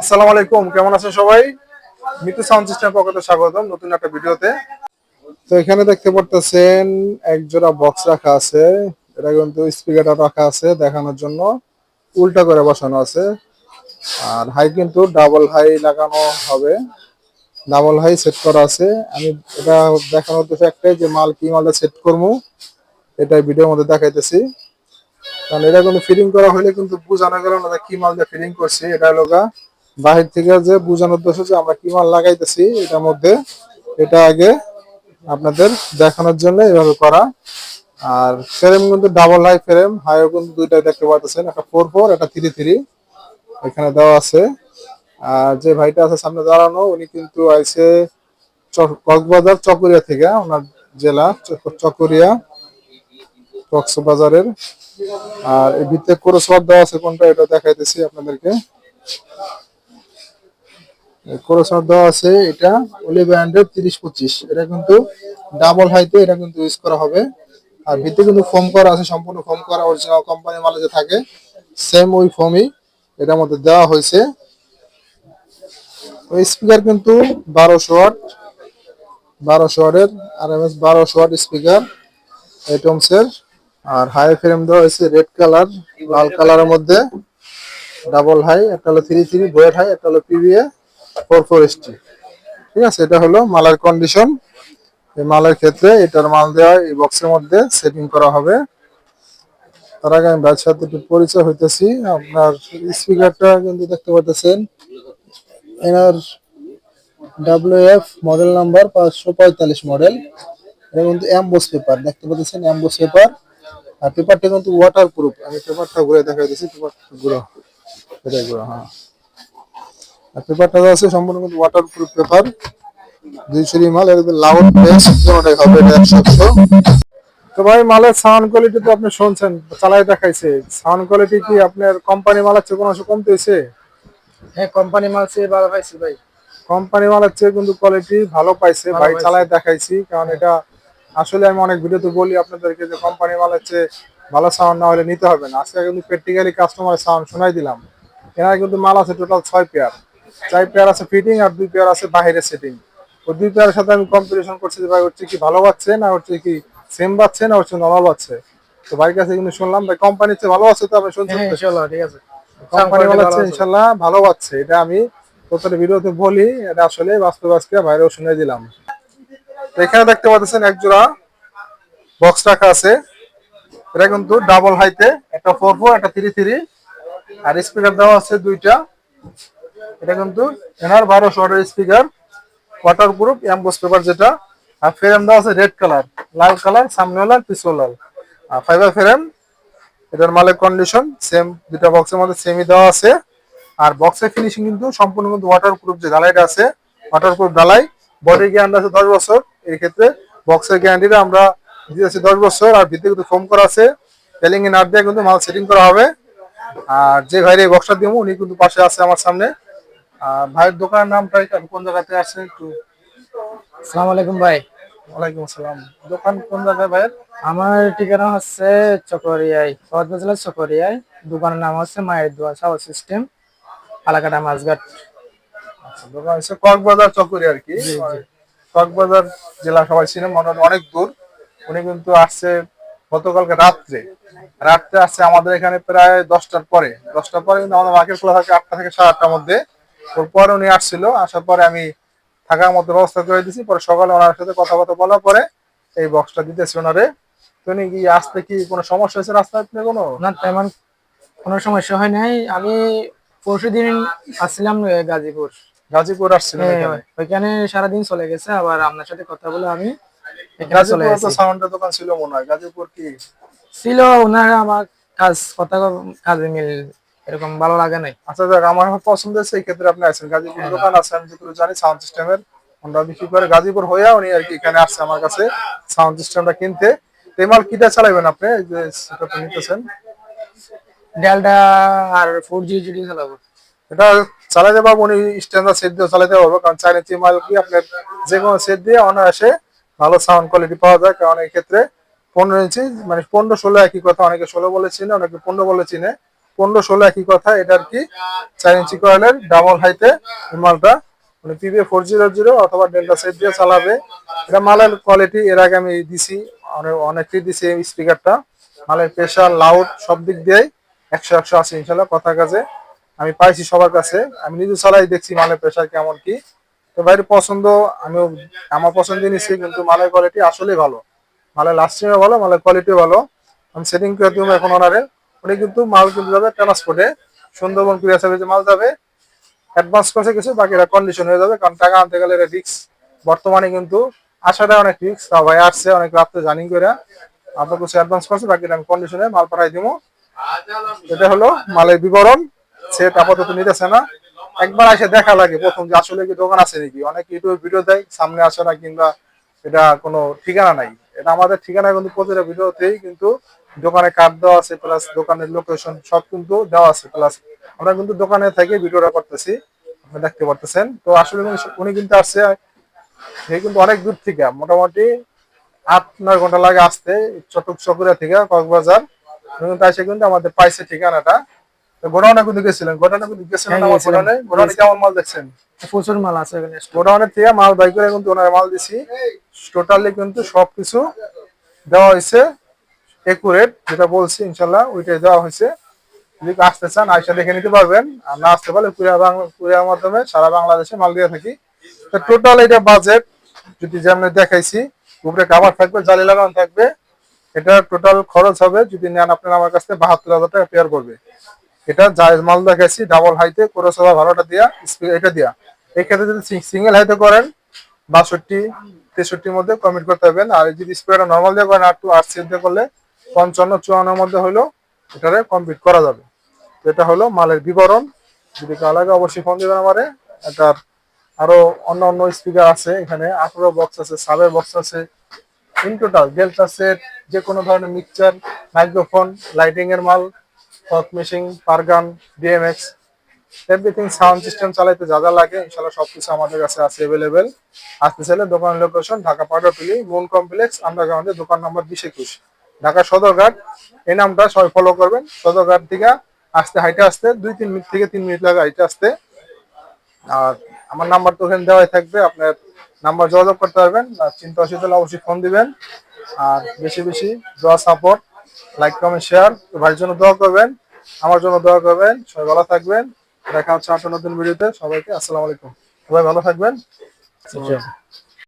আসসালামু আলাইকুম, কেমন আছেন সবাই? মিতু সাউন্ড সিস্টেম পক্ষে স্বাগতম নতুন একটা ভিডিওতে। তো এখানে দেখতে পারতেছেন এক জোড়া বক্স রাখা আছে। এটা কিন্তু স্পিকারটা রাখা আছে দেখানোর জন্য। উল্টা করে বসানো আছে। আর হাই কিন্তু ডাবল হাই লাগানো হবে। ডাবল হাই সেট করা আছে। আমি এটা দেখানোর উদ্দেশ্য একটাই যে মাল কি মালটা সেট করব, এটাই ভিডিওর মধ্যে দেখাইতেছি। কারণ এটা কিন্তু ফিটিং করা হলে কিন্তু বোঝানো গেল না কি মাল দিয়ে ফিটিং করছি। এটা হলো বাহির থেকে যে বোঝানোর উদ্দেশ্য যে আমরা কি মাল লাগাইতেছি, এটার মধ্যে এটা আগে আপনাদের দেখানোর জন্য এভাবে করা। আর ফ্রেম কিন্তু ডাবল হাই ফ্রেম হাইও কিন্তু দুইটা দেখতে পাচ্ছেন একটা ফোর ফোর একটা থ্রি থ্রি এখানে দেওয়া আছে। আর যে ভাইটা আছে সামনে দাঁড়ানো, উনি কিন্তু আইসে কক্সবাজার চকরিয়া থেকে, ওনার জেলা চক- চকরিয়া, কক্সবাজারের। আর এই ভিতরে কোরসওয়ার দেওয়া আছে কোনটা, এটা দেখাইতেছি আপনাদেরকে। কোরসওয়ার দেওয়া আছে, এটা ওলি ব্র্যান্ডের তিরিশ পঁচিশ। এটা কিন্তু ডাবল হাইতে এটা কিন্তু ইউজ করা হবে। আর ভিতরে কিন্তু ফোম করা আছে, সম্পূর্ণ ফোম করা অরিজিনাল কোম্পানির মালে যে থাকে সেম ওই ফোমই এটার মধ্যে দেওয়া হয়েছে। ওই স্পিকার কিন্তু বারোশো ওয়াট, বারোশো ওয়াটের আর এম এস বারোশো ওয়াট স্পিকার এটমসের আর হাই ফ্রেম দেওয়া হয়েছে রেড কালার লাল কালারের মধ্যে ডাবল হাই একটা হলো থ্রি থ্রি বয়েড হাই একটা হলো পিভিএ ফোর ফোর এসটি ঠিক আছে, এটা হলো মালের কন্ডিশন এই মালের ক্ষেত্রে এটার মাল দেওয়া এই বক্সের মধ্যে সেটিং করা হবে। তার আগে আমি ভাইয়ের একটু পরিচয় হইতেছি। আপনার স্পিকারটা কিন্তু দেখতে পাচ্ছেন। এনার ডাব্লিউ এফ মডেল নাম্বার পাঁচশো পঁয়তাল্লিশ মডেল এটা কিন্তু অ্যাম্বোস পেপার দেখতে পাচ্ছেন অ্যাম্বোস পেপার আর পেপারটা কিন্তু ওয়াটার প্রুফ আমি পেপারটা ঘুরে দেখাই দিচ্ছি পেপার ঘুরো। এটাই ঘুরো হ্যাঁ। আর পেপারটা আছে সম্পূর্ণ কিন্তু ওয়াটার প্রুফ পেপার দুইশো মাল এর লাউড বেস হবে এটা একশো তো ভাই মালের সাউন্ড কোয়ালিটি তো আপনি শুনছেন চালাই দেখাইছে। সাউন্ড কোয়ালিটি কি আপনার কোম্পানি মালের চেয়ে কোনো অংশ কমতে হয়েছে? হ্যাঁ কোম্পানি মাল সে ভালো পাইছি ভাই। কোম্পানি মালের চেয়ে কিন্তু কোয়ালিটি ভালো পাইছে। ভাই। চালায় দেখাইছি কারণ এটা আসলে আমি অনেক ভিডিওতে বলি আপনাদেরকে যে কোম্পানি মালের চেয়ে ভালো সাউন্ড না হলে নিতে হবে না। আজকে কিন্তু প্র্যাকটিক্যালি কাস্টমারের সাউন্ড শোনাই দিলাম। এখানে কিন্তু মাল আছে টোটাল ছয় পেয়ার চার পেয়ার আছে ফিটিং আর দুই পেয়ার আছে বাইরের সেটিং ওই দুই পেয়ারের সাথে আমি কম্পিটিশন করছি যে ভাই হচ্ছে কি ভালো পাচ্ছে না হচ্ছে কি সেম পাচ্ছে না হচ্ছে নর্মাল পাচ্ছে তো ভাইয়ের কাছে কিন্তু শুনলাম ভাই কোম্পানির চেয়ে ভালো আছে তো আপনি শুনছেন হ্যাঁ ইনশাআল্লাহ ঠিক আছে। কোম্পানি ভালো আছে। ইনশাল্লাহ ভালো পাচ্ছে এটা আমি প্রত্যেকটা ভিডিওতে বলি এটা আসলে বাস্তব আজকে বাইরেও শুনে দিলাম। এখানে দেখতে পাচ্ছেন এক জোড়া বক্স রাখা আছে। এটা কিন্তু ডাবল হাইতে একটা ফোর ফোর একটা থ্রি থ্রি আর স্পিকার দেওয়া আছে দুইটা। এটা কিন্তু এনার বারোশো ওয়াটের speaker waterproof emboss paper যেটা, আর ফ্রেম দেওয়া আছে রেড কালার লাল কালার সামনে লাল, পিছনে লাল। আর ফাইবার ফ্রেম এটার মালের কন্ডিশন সেম দুটা বক্সের মধ্যে সেমই দেওয়া আছে। আর বক্সের ফিনিশিং কিন্তু সম্পূর্ণ কিন্তু ওয়াটার প্রুফ যে ঢালাইটা আছে ওয়াটার প্রুফ ঢালাই বডি গ্যারান্টি আছে দশ বছর। এই ক্ষেত্রে বক্সের গ্যারান্টিটা আমরা দিয়েছি দশ বছর, আর ভিতরে কিন্তু ফোম করা আছে। এ নাট দিয়ে কিন্তু মাল সেটিং করা হবে। আর যে ভাইয়ের এই বক্সটা দিব উনি কিন্তু পাশে আছে আমার সামনে। ভাইয়ের দোকানের নামটা এটা কোন জায়গাতে আসছে একটু? আসসালামু আলাইকুম ভাই। ওয়ালাইকুম আসসালাম। দোকান কোন জায়গায় ভাইয়ের? আমার ঠিকানা হচ্ছে চকরিয়ায় সহজ জেলার চকরিয়ায়। দোকানের নাম হচ্ছে মায়ের দোয়া সাউন্ড সিস্টেম আলাকাটা মাছঘাট। দোকান হচ্ছে কক্সবাজার চকুরি আর কি? কক্সবাজার জেলা সবাই চিনে মোটামুটি অনেক দূর। উনি কিন্তু আসছে গতকালকে রাত্রে। রাত্রে আসছে আমাদের এখানে প্রায় দশটার পরে। দশটার পরে কিন্তু আমাদের মার্কেট খোলা থাকে আটটা থেকে সাড়ে আটটার মধ্যে। ওর পরে উনি আসছিল আসার পরে আমি থাকার মতো ব্যবস্থা করে দিছি পরে সকালে ওনার সাথে কথাবার্তা বলার পরে এই বক্সটা দিতেছি ওনারে। তো উনি কি আসতে কি কোনো সমস্যা হয়েছে রাস্তায় আপনি কোনো? না তেমন কোনো সমস্যা হয় নাই। আমি পরশু দিন আসছিলাম গাজীপুর। গাজীপুর আসছিলেন হ্যাঁ, ওইখানে? সারাদিন চলে গেছে আবার আপনার সাথে কথা বলে আমি গাজীপুর তো সাউন্ডের দোকান ছিল মনে হয়। গাজীপুর কি? ছিল ওনারা আমার কাজ কথা কাজে মিল এরকম ভালো লাগে নাই। আচ্ছা দেখ আমার পছন্দ এই ক্ষেত্রে আপনি আছেন গাজীপুর দোকান আছে আমি যেগুলো জানি সাউন্ড সিস্টেমের আমরা বিক্রি করে গাজীপুর হয়ে উনি আর কি এখানে আসছে আমার কাছে সাউন্ড সিস্টেমটা কিনতে। এই মাল কিটা চালাবেন আপনি? যে সেটআপটা নিতেছেন। ডেলটা আর ফোর জি জিডি চালাবো। এটা চালাতে পারব উনি স্ট্যান্ডার্ড সেট দিয়ে চালাতে পারব কারণ চাইনিজ মাল কি আপনার যে কোনো সেট দিয়ে অনায়াসে ভালো সাউন্ড কোয়ালিটি পাওয়া যায় কারণ এই ক্ষেত্রে পনেরো ইঞ্চি মানে পনেরো ষোলো একই কথা অনেকে ষোলো বলে চিনে অনেকে পনেরো বলে চিনে। পনেরো ষোলো একই কথা, এটা আর কি, চার ইঞ্চি কয়েলের ডাবল হাইতে এই মালটা মানে পিবিএ ফোর জিরো জিরো অথবা ডেল্টা সেট দিয়ে চালাবে। এটা মালের কোয়ালিটি এর আগে আমি দিছি, অনেক অনেকই দিছি এই স্পিকারটা মালের প্রেশার লাউড সব দিক দিয়েই একশো একশো আছে ইনশাল্লাহ কথা কাজে। আমি পাইছি সবার কাছে, আমি নিজে চালাই দেখছি মালের প্রেশার কেমন কি। তো বাইরে পছন্দ, আমিও, আমার পছন্দ নিচ্ছি কিন্তু মালের কোয়ালিটি আসলেই ভালো। মালের লাস্টিংও ভালো, মালের কোয়ালিটিও ভালো। আমি সেটিং করে দিব এখন ওনারে উনি কিন্তু মাল কিন্তু যাবে ট্রান্সপোর্টে সুন্দরবন কুরিয়ার সার্ভিসে মাল যাবে। অ্যাডভান্স করছে কিছু বাকিরা কন্ডিশন হয়ে যাবে, কারণ টাকা আনতে গেলে এটা রিক্স বর্তমানে কিন্তু আসাটা অনেক রিক্স তা ভাই আসছে, অনেক রাত্রে জানি করে। আপনার কিছু অ্যাডভান্স করছে বাকিটা আমি কন্ডিশনে মাল পাঠাই দিব এটা হলো মালের বিবরণ সেট আপাতত নিতেছে না। একবার এসে দেখা লাগে, প্রথম যে আসলে কি দোকান আছে নাকি। অনেক ইউটিউবে ভিডিও দেয়, সামনে আসে না কিংবা এটা কোনো ঠিকানা নাই। এটা আমাদের ঠিকানা কিন্তু প্রতিটা ভিডিওতেই কিন্তু দোকানে কার্ড দেওয়া আছে প্লাস দোকানের লোকেশন সব কিন্তু দেওয়া আছে প্লাস আমরা কিন্তু দোকানে থেকে ভিডিওটা করতেছি, আপনি দেখতে পারতেছেন। তো আসলে উনি- কিন্তু আসছে, সে কিন্তু অনেক দূর থেকে, মোটামুটি আট, নয় ঘণ্টা লাগে আসতে, চটক চকুরা থেকে কক্সবাজার। কিন্তু এসে কিন্তু আমাদের পাইছে ঠিকানাটা। গোডাউনে কিন্তু গেছিলেন গোডাউনে কিন্তু গেছিলেন হ্যাঁ, আমার গোডাউনে গোডাউনে কেমন মাল দেখছেন? প্রচুর মাল আছে এখানে। গোডাউনের থেকে মাল বাই করে কিন্তু ওনার মাল দিছি। টোটালি কিন্তু সবকিছু দেওয়া হয়েছে একুরেট যেটা বলছি ইনশাল্লাহ ওইটাই দেওয়া হয়েছে। যদি আসতে চান আইসা দেখে নিতে পারবেন। আর না আসতে পারলে কুরিয়া বাংলা কুরিয়ার মাধ্যমে সারা বাংলাদেশে মাল দিয়ে থাকি। তো টোটাল এটা বাজেট যদি যেমন দেখাইছি উপরে কাভার থাকবে জালি লাগানো থাকবে। এটা টোটাল খরচ হবে যদি নেন আপনার আমার কাছ বাহাত্তর হাজার টাকা পেয়ার করবে। এটা জায়েজ মাল দেখাইছি ডাবল হাইতে কোরসভা দিয়া স্পি- এটা দিয়া। এই ক্ষেত্রে যদি সিঙ্গেল হাইতে করেন, বাষট্টি, তেষট্টির মধ্যে কমিট করতে হবেন আর যদি স্প্রেটা নর্মাল দিয়ে করেন, আর টু আট সিট দিয়ে করলে পঞ্চান্ন চুয়ান্নর মধ্যে হইল এটারে কমপ্লিট করা যাবে। এটা হলো মালের বিবরণ। যদি কাল লাগে অবশ্যই ফোন দিবেন আমারে। এটার আরও অন্য অন্য স্পিকার আছে, এখানে আঠারো বক্স আছে সাবের বক্স আছে। ইন টোটাল ডেল্টা সেট যে কোনো ধরনের মিক্সচার মাইক্রোফোন লাইটিং এর মাল fog machine par can DMX everything sound system চালাইতে যা যা লাগে ইনশাল্লাহ সবকিছু আমাদের কাছে আছে অ্যাভেলেবেল আসতে চাইলে দোকান location Dhaka Patuatuli moon complex আন্ডারগ্রাউন্ডে দোকান নম্বর বিশ একুশ। ঢাকা সদরঘাট, এই নামটা সবাই ফলো করবেন। সদরঘাট থেকে আসতে, হাইটে আসতে দুই, তিন মিনিট থেকে তিন মিনিট লাগে হাইটে আসতে। আর আমার নাম্বার তো ওখানে দেওয়াই থাকবে আপনার নাম্বার যোগাযোগ করতে পারবেন। আর চিন্তা অসুবিধা অবশ্যই ফোন দিবেন। আর বেশি বেশি দোয়া সাপোর্ট লাইক কমেন্ট শেয়ার তো ভাইয়ের জন্য দোয়া করবেন। আমার জন্য দোয়া করবেন। সবাই ভালো থাকবেন। দেখা হচ্ছে আট নতুন ভিডিওতে। সবাইকে আসসালামু আলাইকুম। সবাই ভালো থাকবেন।